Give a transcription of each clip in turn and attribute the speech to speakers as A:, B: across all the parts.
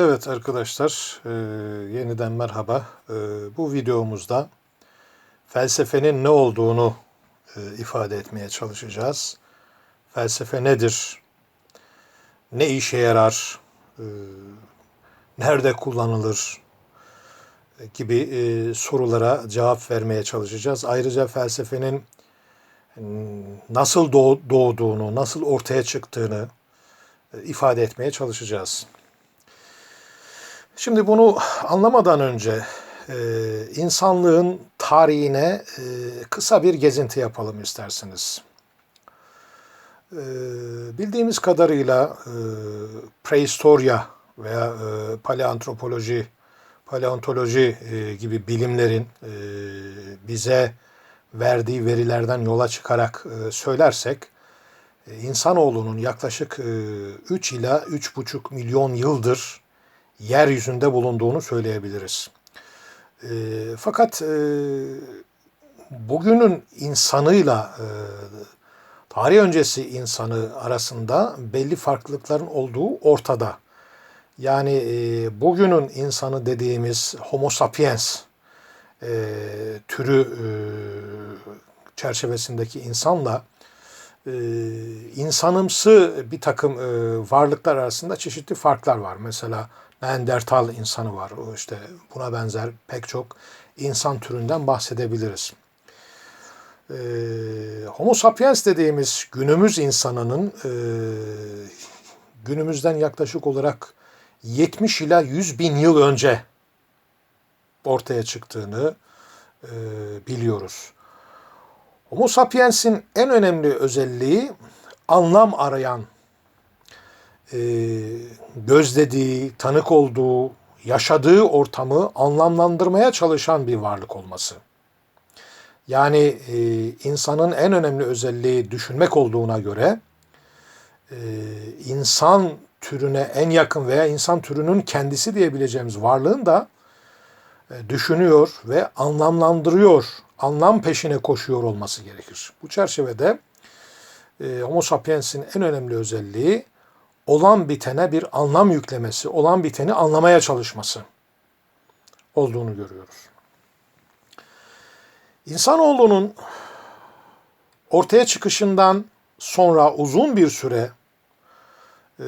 A: Evet arkadaşlar, e, yeniden merhaba. E, bu videomuzda felsefenin ne olduğunu e, ifade etmeye çalışacağız. Felsefe nedir? Ne işe yarar? E, nerede kullanılır? E, gibi e, sorulara cevap vermeye çalışacağız. Ayrıca felsefenin nasıl doğ- doğduğunu, nasıl ortaya çıktığını e, ifade etmeye çalışacağız. Şimdi bunu anlamadan önce e, insanlığın tarihine e, kısa bir gezinti yapalım isterseniz. E, bildiğimiz kadarıyla e, prehistorya veya e, paleantropoloji, paleontoloji e, gibi bilimlerin e, bize verdiği verilerden yola çıkarak e, söylersek, e, insanoğlunun yaklaşık e, 3 ila 3,5 milyon yıldır yeryüzünde bulunduğunu söyleyebiliriz. E, fakat e, bugünün insanıyla e, tarih öncesi insanı arasında belli farklılıkların olduğu ortada. Yani e, bugünün insanı dediğimiz Homo sapiens e, türü e, çerçevesindeki insanla e, insanımsı bir takım e, varlıklar arasında çeşitli farklar var. Mesela Neandertal insanı var. O işte buna benzer pek çok insan türünden bahsedebiliriz. E, Homo sapiens dediğimiz günümüz insanının e, günümüzden yaklaşık olarak 70 ila 100 bin yıl önce ortaya çıktığını e, biliyoruz. Homo sapiens'in en önemli özelliği anlam arayan, e, gözlediği, tanık olduğu, yaşadığı ortamı anlamlandırmaya çalışan bir varlık olması. Yani e, insanın en önemli özelliği düşünmek olduğuna göre e, insan türüne en yakın veya insan türünün kendisi diyebileceğimiz varlığın da e, düşünüyor ve anlamlandırıyor, anlam peşine koşuyor olması gerekir. Bu çerçevede e, Homo sapiens'in en önemli özelliği olan bitene bir anlam yüklemesi, olan biteni anlamaya çalışması olduğunu görüyoruz. İnsanoğlunun ortaya çıkışından sonra uzun bir süre e,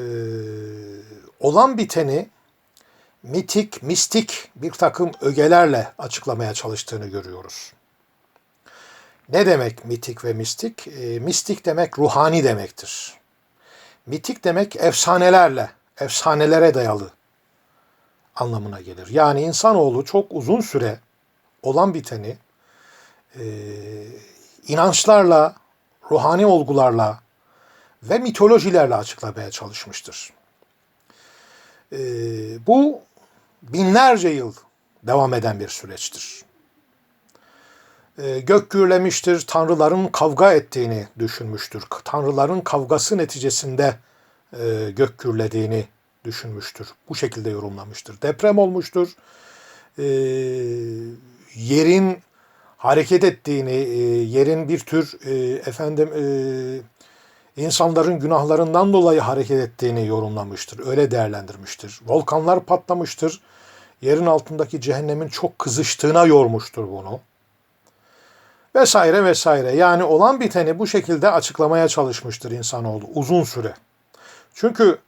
A: olan biteni mitik, mistik bir takım ögelerle açıklamaya çalıştığını görüyoruz. Ne demek mitik ve mistik? E, mistik demek ruhani demektir. Mitik demek efsanelerle, efsanelere dayalı anlamına gelir. Yani insanoğlu çok uzun süre olan biteni e, inançlarla, ruhani olgularla ve mitolojilerle açıklamaya çalışmıştır. E, bu binlerce yıl devam eden bir süreçtir. E, gök gürlemiştir, tanrıların kavga ettiğini düşünmüştür. Tanrıların kavgası neticesinde e, gök gürlediğini düşünmüştür. Bu şekilde yorumlamıştır. Deprem olmuştur. E, yerin hareket ettiğini, yerin bir tür efendim insanların günahlarından dolayı hareket ettiğini yorumlamıştır. Öyle değerlendirmiştir. Volkanlar patlamıştır. Yerin altındaki cehennemin çok kızıştığına yormuştur bunu. Vesaire vesaire. Yani olan biteni bu şekilde açıklamaya çalışmıştır insanoğlu uzun süre. Çünkü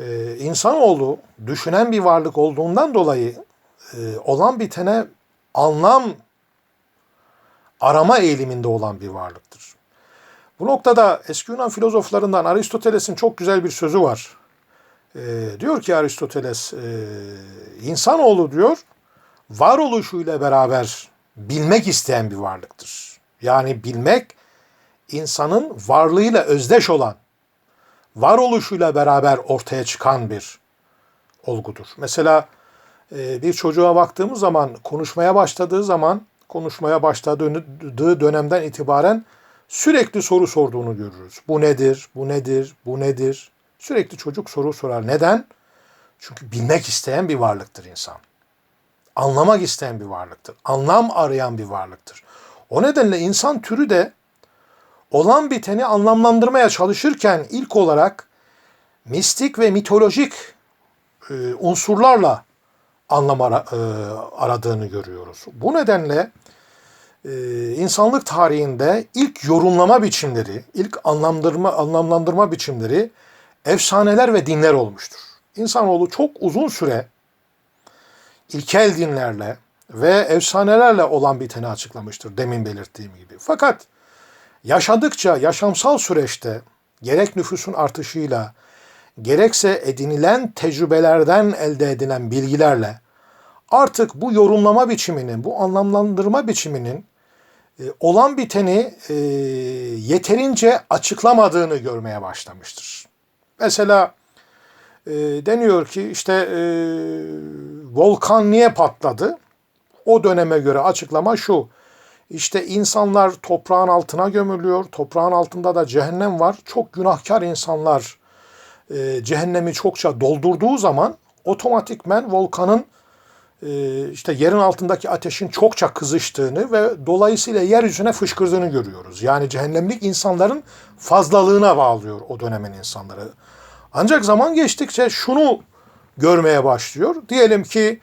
A: e, insanoğlu düşünen bir varlık olduğundan dolayı e, olan bitene anlam arama eğiliminde olan bir varlıktır. Bu noktada eski Yunan filozoflarından Aristoteles'in çok güzel bir sözü var. E, diyor ki Aristoteles, e, insanoğlu diyor, varoluşuyla beraber bilmek isteyen bir varlıktır. Yani bilmek, insanın varlığıyla özdeş olan, varoluşuyla beraber ortaya çıkan bir olgudur. Mesela e, bir çocuğa baktığımız zaman, konuşmaya başladığı zaman, konuşmaya başladığı dönemden itibaren sürekli soru sorduğunu görürüz. Bu nedir, bu nedir, bu nedir? Sürekli çocuk soru sorar. Neden? Çünkü bilmek isteyen bir varlıktır insan. Anlamak isteyen bir varlıktır. Anlam arayan bir varlıktır. O nedenle insan türü de olan biteni anlamlandırmaya çalışırken ilk olarak mistik ve mitolojik e, unsurlarla anlam ara- e, aradığını görüyoruz. Bu nedenle e, insanlık tarihinde ilk yorumlama biçimleri, ilk anlamlandırma anlamlandırma biçimleri efsaneler ve dinler olmuştur. İnsanoğlu çok uzun süre ilkel dinlerle ve efsanelerle olan biteni açıklamıştır demin belirttiğim gibi. Fakat yaşadıkça yaşamsal süreçte gerek nüfusun artışıyla gerekse edinilen tecrübelerden elde edilen bilgilerle artık bu yorumlama biçiminin, bu anlamlandırma biçiminin e, olan biteni e, yeterince açıklamadığını görmeye başlamıştır. Mesela e, deniyor ki işte e, volkan niye patladı? O döneme göre açıklama şu. İşte insanlar toprağın altına gömülüyor. Toprağın altında da cehennem var. Çok günahkar insanlar e, cehennemi çokça doldurduğu zaman otomatikmen volkanın e, işte yerin altındaki ateşin çokça kızıştığını ve dolayısıyla yeryüzüne fışkırdığını görüyoruz. Yani cehennemlik insanların fazlalığına bağlıyor o dönemin insanları. Ancak zaman geçtikçe şunu görmeye başlıyor. Diyelim ki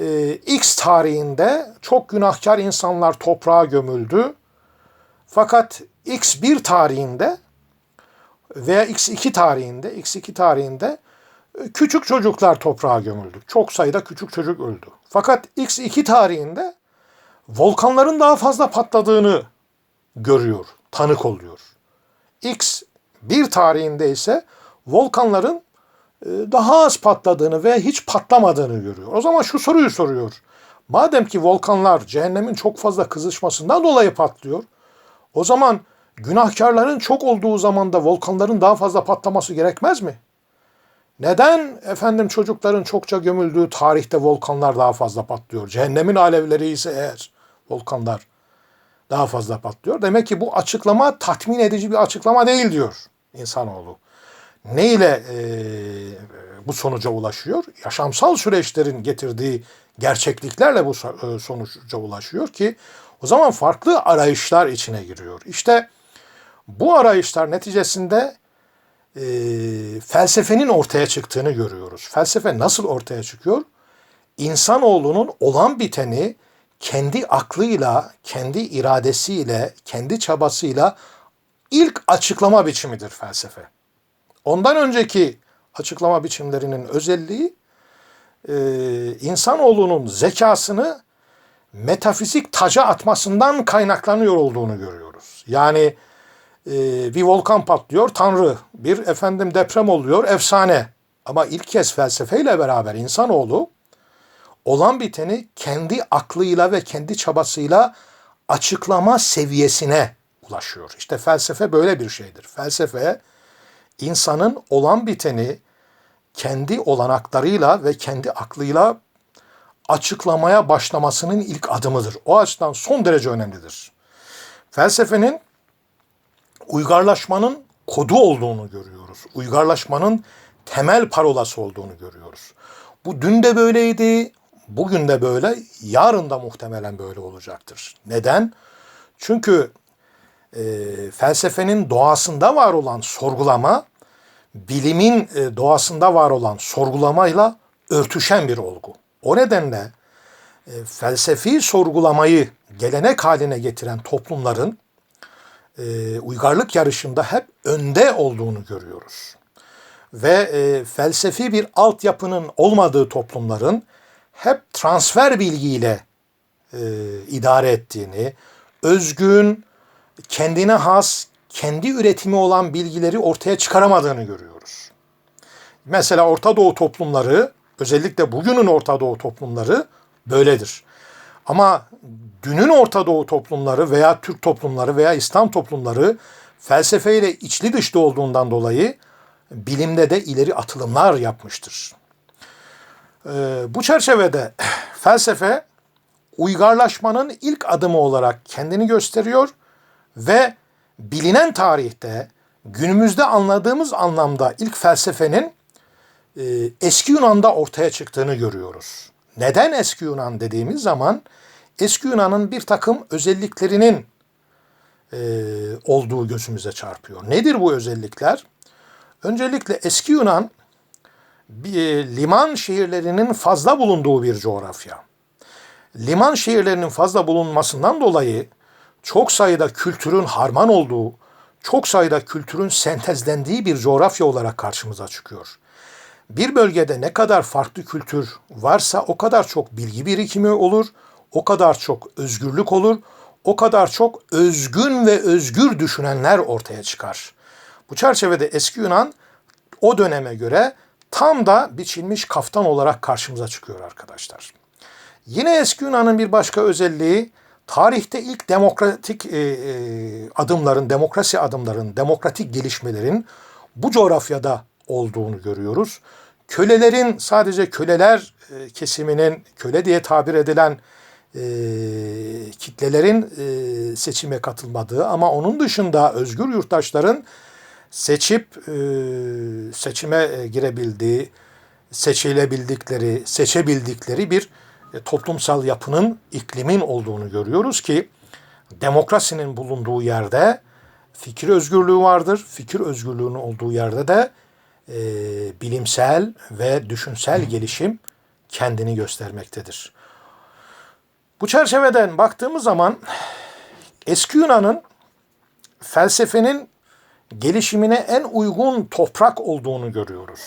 A: e, X tarihinde çok günahkar insanlar toprağa gömüldü. Fakat X1 tarihinde veya X2 tarihinde, X2 tarihinde e, küçük çocuklar toprağa gömüldü. Çok sayıda küçük çocuk öldü. Fakat X2 tarihinde volkanların daha fazla patladığını görüyor, tanık oluyor. X1 tarihinde ise volkanların e, daha az patladığını ve hiç patlamadığını görüyor. O zaman şu soruyu soruyor. Madem ki volkanlar cehennemin çok fazla kızışmasından dolayı patlıyor, o zaman günahkarların çok olduğu zamanda volkanların daha fazla patlaması gerekmez mi? Neden efendim çocukların çokça gömüldüğü tarihte volkanlar daha fazla patlıyor? Cehennemin alevleri ise eğer volkanlar daha fazla patlıyor. Demek ki bu açıklama tatmin edici bir açıklama değil diyor insanoğlu. Ne ile e, bu sonuca ulaşıyor? Yaşamsal süreçlerin getirdiği gerçekliklerle bu sonuca ulaşıyor ki o zaman farklı arayışlar içine giriyor. İşte bu arayışlar neticesinde e, felsefenin ortaya çıktığını görüyoruz. Felsefe nasıl ortaya çıkıyor? İnsanoğlunun olan biteni kendi aklıyla, kendi iradesiyle, kendi çabasıyla ilk açıklama biçimidir felsefe. Ondan önceki açıklama biçimlerinin özelliği e, insanoğlunun zekasını metafizik taca atmasından kaynaklanıyor olduğunu görüyoruz. Yani e, bir volkan patlıyor, tanrı, bir efendim deprem oluyor, efsane. Ama ilk kez felsefeyle beraber insanoğlu olan biteni kendi aklıyla ve kendi çabasıyla açıklama seviyesine ulaşıyor. İşte felsefe böyle bir şeydir. Felsefe insanın olan biteni kendi olanaklarıyla ve kendi aklıyla açıklamaya başlamasının ilk adımıdır. O açıdan son derece önemlidir. Felsefenin uygarlaşmanın kodu olduğunu görüyoruz. Uygarlaşmanın temel parolası olduğunu görüyoruz. Bu dün de böyleydi, bugün de böyle, yarın da muhtemelen böyle olacaktır. Neden? Çünkü e, felsefenin doğasında var olan sorgulama, bilimin e, doğasında var olan sorgulamayla örtüşen bir olgu. O nedenle e, felsefi sorgulamayı gelenek haline getiren toplumların e, uygarlık yarışında hep önde olduğunu görüyoruz. Ve e, felsefi bir altyapının olmadığı toplumların hep transfer bilgiyle e, idare ettiğini, özgün, kendine has, kendi üretimi olan bilgileri ortaya çıkaramadığını görüyoruz. Mesela Orta Doğu toplumları, özellikle bugünün Orta Doğu toplumları böyledir. Ama dünün Orta Doğu toplumları veya Türk toplumları veya İslam toplumları felsefeyle içli dışlı olduğundan dolayı bilimde de ileri atılımlar yapmıştır. Ee, bu çerçevede felsefe uygarlaşmanın ilk adımı olarak kendini gösteriyor ve bilinen tarihte günümüzde anladığımız anlamda ilk felsefenin e, eski Yunan'da ortaya çıktığını görüyoruz. Neden eski Yunan dediğimiz zaman eski Yunan'ın bir takım özelliklerinin e, olduğu gözümüze çarpıyor. Nedir bu özellikler? Öncelikle eski Yunan bir, e, liman şehirlerinin fazla bulunduğu bir coğrafya. Liman şehirlerinin fazla bulunmasından dolayı çok sayıda kültürün harman olduğu, çok sayıda kültürün sentezlendiği bir coğrafya olarak karşımıza çıkıyor. Bir bölgede ne kadar farklı kültür varsa o kadar çok bilgi birikimi olur, o kadar çok özgürlük olur, o kadar çok özgün ve özgür düşünenler ortaya çıkar. Bu çerçevede eski Yunan o döneme göre tam da biçilmiş kaftan olarak karşımıza çıkıyor arkadaşlar. Yine eski Yunan'ın bir başka özelliği tarihte ilk demokratik e, e, adımların, demokrasi adımların, demokratik gelişmelerin bu coğrafyada olduğunu görüyoruz. Kölelerin sadece köleler e, kesiminin, köle diye tabir edilen e, kitlelerin e, seçime katılmadığı ama onun dışında özgür yurttaşların seçip e, seçime e, girebildiği, seçilebildikleri, seçebildikleri bir toplumsal yapının, iklimin olduğunu görüyoruz ki demokrasinin bulunduğu yerde fikir özgürlüğü vardır. Fikir özgürlüğünün olduğu yerde de e, bilimsel ve düşünsel gelişim kendini göstermektedir. Bu çerçeveden baktığımız zaman eski Yunan'ın felsefenin gelişimine en uygun toprak olduğunu görüyoruz.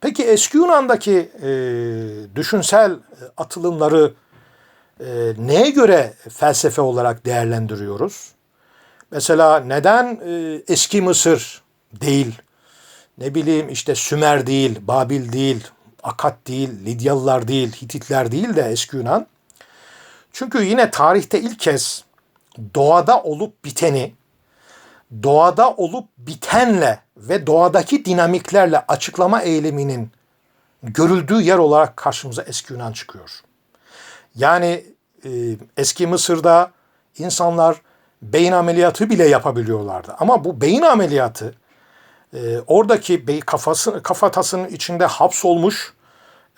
A: Peki eski Yunan'daki e, düşünsel atılımları e, neye göre felsefe olarak değerlendiriyoruz? Mesela neden e, eski Mısır değil, ne bileyim işte Sümer değil, Babil değil, Akat değil, Lidyalılar değil, Hititler değil de eski Yunan? Çünkü yine tarihte ilk kez doğada olup biteni, doğada olup bitenle ve doğadaki dinamiklerle açıklama eyleminin görüldüğü yer olarak karşımıza eski Yunan çıkıyor. Yani e, eski Mısır'da insanlar beyin ameliyatı bile yapabiliyorlardı. Ama bu beyin ameliyatı e, oradaki bey, kafası, kafatasının içinde hapsolmuş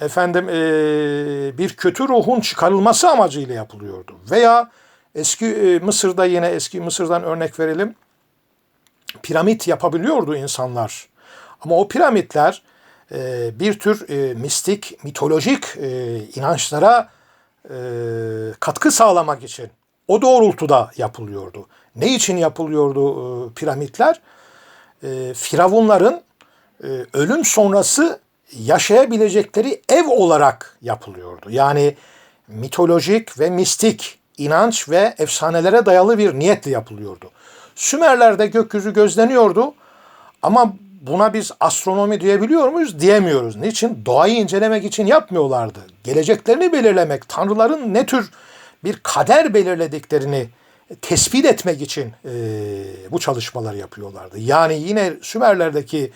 A: efendim e, bir kötü ruhun çıkarılması amacıyla yapılıyordu. Veya eski e, Mısır'da yine eski Mısır'dan örnek verelim. Piramit yapabiliyordu insanlar. Ama o piramitler e, bir tür e, mistik, mitolojik e, inançlara katkı sağlamak için o doğrultuda yapılıyordu. Ne için yapılıyordu piramitler? Firavunların ölüm sonrası yaşayabilecekleri ev olarak yapılıyordu. Yani mitolojik ve mistik inanç ve efsanelere dayalı bir niyetle yapılıyordu. Sümerler'de gökyüzü gözleniyordu ama buna biz astronomi diyebiliyor muyuz? Diyemiyoruz. Niçin? Doğayı incelemek için yapmıyorlardı. Geleceklerini belirlemek, tanrıların ne tür bir kader belirlediklerini tespit etmek için e, bu çalışmalar yapıyorlardı. Yani yine Sümerlerdeki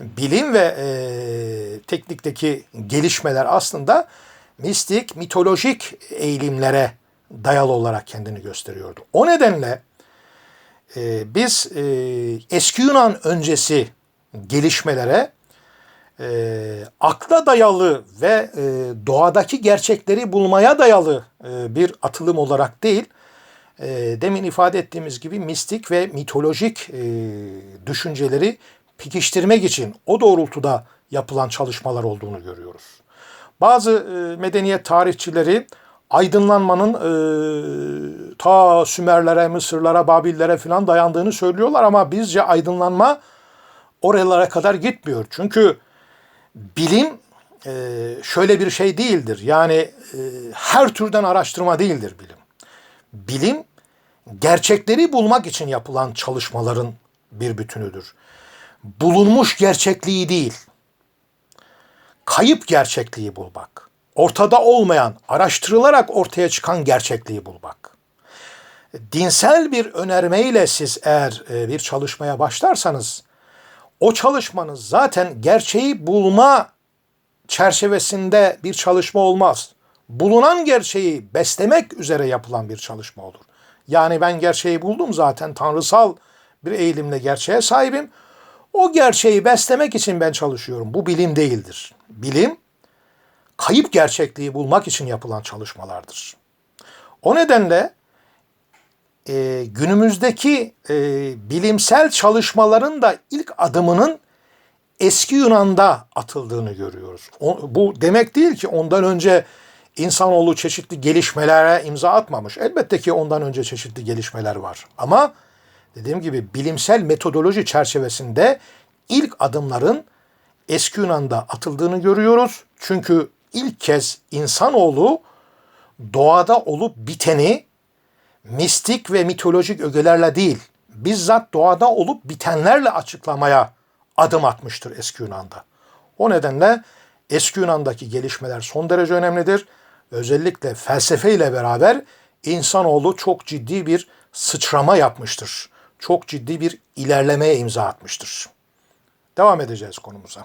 A: bilim ve e, teknikteki gelişmeler aslında mistik, mitolojik eğilimlere dayalı olarak kendini gösteriyordu. O nedenle e, biz e, eski Yunan öncesi gelişmelere e, akla dayalı ve e, doğadaki gerçekleri bulmaya dayalı e, bir atılım olarak değil, e, demin ifade ettiğimiz gibi mistik ve mitolojik e, düşünceleri pekiştirmek için o doğrultuda yapılan çalışmalar olduğunu görüyoruz. Bazı e, medeniyet tarihçileri aydınlanmanın e, ta Sümerlere, Mısırlara, Babillere falan dayandığını söylüyorlar ama bizce aydınlanma oralara kadar gitmiyor. Çünkü bilim e, şöyle bir şey değildir. Yani e, her türden araştırma değildir bilim. Bilim gerçekleri bulmak için yapılan çalışmaların bir bütünüdür. Bulunmuş gerçekliği değil, kayıp gerçekliği bulmak. Ortada olmayan, araştırılarak ortaya çıkan gerçekliği bulmak. Dinsel bir önermeyle siz eğer e, bir çalışmaya başlarsanız o çalışmanız zaten gerçeği bulma çerçevesinde bir çalışma olmaz. Bulunan gerçeği beslemek üzere yapılan bir çalışma olur. Yani ben gerçeği buldum zaten tanrısal bir eğilimle gerçeğe sahibim. O gerçeği beslemek için ben çalışıyorum. Bu bilim değildir. Bilim kayıp gerçekliği bulmak için yapılan çalışmalardır. O nedenle e, günümüzdeki e, bilimsel çalışmaların da ilk adımının eski Yunan'da atıldığını görüyoruz. O- bu demek değil ki ondan önce insanoğlu çeşitli gelişmelere imza atmamış. Elbette ki ondan önce çeşitli gelişmeler var. Ama dediğim gibi bilimsel metodoloji çerçevesinde ilk adımların eski Yunan'da atıldığını görüyoruz. Çünkü ilk kez insanoğlu doğada olup biteni mistik ve mitolojik ögelerle değil, bizzat doğada olup bitenlerle açıklamaya adım atmıştır eski Yunan'da. O nedenle eski Yunan'daki gelişmeler son derece önemlidir. Özellikle felsefe ile beraber insanoğlu çok ciddi bir sıçrama yapmıştır. Çok ciddi bir ilerlemeye imza atmıştır. Devam edeceğiz konumuza.